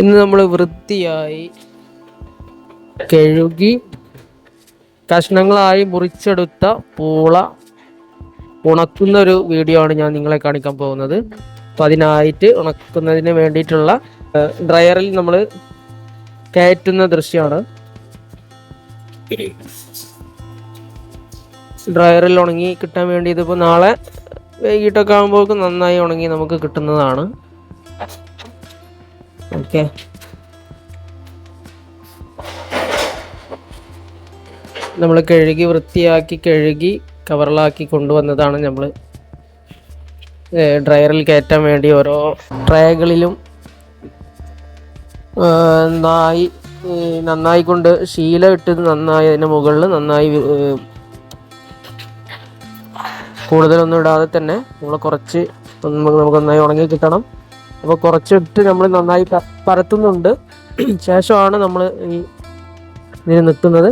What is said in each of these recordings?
ഇന്ന് നമ്മൾ വൃത്തിയായി കഴുകി കഷ്ണങ്ങളായി മുറിച്ചെടുത്ത പൂള ഉണക്കുന്ന ഒരു വീഡിയോ ആണ് ഞാൻ നിങ്ങളെ കാണിക്കാൻ പോകുന്നത്. അപ്പോൾ അതിനായിട്ട് ഉണക്കുന്നതിന് വേണ്ടിയിട്ടുള്ള ഡ്രയറിൽ നമ്മൾ കയറ്റുന്ന ദൃശ്യമാണ് ഡ്രയറിൽ ഉണങ്ങി കിട്ടാൻ വേണ്ടി ഇതിപ്പോൾ നാളെ വൈകിട്ടൊക്കെ ആകുമ്പോഴേക്കും നന്നായി ഉണങ്ങി നമുക്ക് കിട്ടുന്നതാണ്. ഓക്കെ. നമ്മൾ കഴുകി വൃത്തിയാക്കി കഴുകി കവറിലാക്കി കൊണ്ടുവന്നതാണ് നമ്മൾ ഡ്രയറിൽ കയറ്റാൻ വേണ്ടി ഓരോ ട്രേകളിലും നന്നായി നന്നായി കൊണ്ട് ശീല ഇട്ട് നന്നായി അതിന്റെ മുകളിൽ നന്നായി കൂടുതലൊന്നും ഇടാതെ തന്നെ നമ്മൾ കുറച്ച് നമുക്ക് നന്നായി ഉണങ്ങി കിട്ടണം. അപ്പോൾ കുറച്ചിട്ട് നമ്മൾ നന്നായി പരത്തുന്നുണ്ട്. ശേഷമാണ് നമ്മൾ ഈ ഇതിന് നിൽക്കുന്നത്.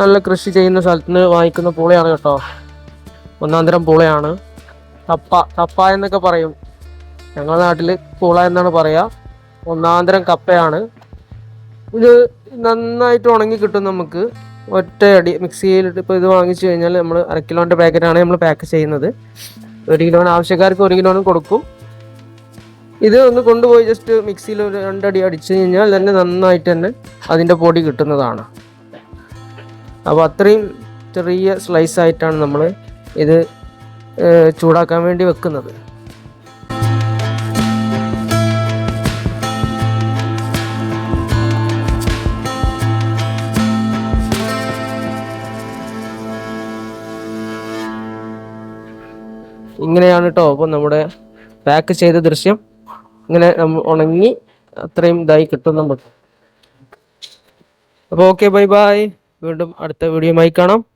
നല്ല കൃഷി ചെയ്യുന്ന സ്ഥലത്ത് നിന്ന് വാങ്ങിക്കുന്ന പൂളയാണ് കേട്ടോ. ഒന്നാം തരം പൂളയാണ്. കപ്പ കപ്പ എന്നൊക്കെ പറയും. ഞങ്ങളുടെ നാട്ടിൽ പൂള എന്നാണ് പറയുക ഒന്നാം തരം കപ്പയാണ്. ഇത് നന്നായിട്ട് ഉണങ്ങി കിട്ടും നമുക്ക്. ഒറ്റയടി മിക്സിയിലിട്ട് ഇപ്പോൾ ഇത് വാങ്ങിച്ചു കഴിഞ്ഞാൽ നമ്മൾ അര കിലോന്റെ പാക്കറ്റാണ് നമ്മൾ പാക്ക് ചെയ്യുന്നത്. ഒരു കിലോ ആവശ്യക്കാർക്ക് ഒരു കിലോ കൊടുക്കും. ഇത് ഒന്ന് കൊണ്ടുപോയി ജസ്റ്റ് മിക്സിയിൽ ഒരു രണ്ടടി അടിച്ചു കഴിഞ്ഞാൽ തന്നെ നന്നായിട്ട് തന്നെ അതിന്റെ പൊടി കിട്ടുന്നതാണ്. അപ്പോൾ അത്രയും ചെറിയ സ്ലൈസ് ആയിട്ടാണ് നമ്മൾ ഇത് ചൂടാക്കാൻ വേണ്ടി വെക്കുന്നത്. ഇങ്ങനെയാണ് കേട്ടോ അപ്പോൾ നമ്മുടെ പാക്ക് ചെയ്ത ദൃശ്യം ഇങ്ങനെ ഉണങ്ങി അത്രയും ഇതായി കിട്ടും നമുക്ക്. അപ്പോൾ ഓക്കെ ബൈ ബൈ വീണ്ടും അടുത്ത വീഡിയോയുമായി കാണാം.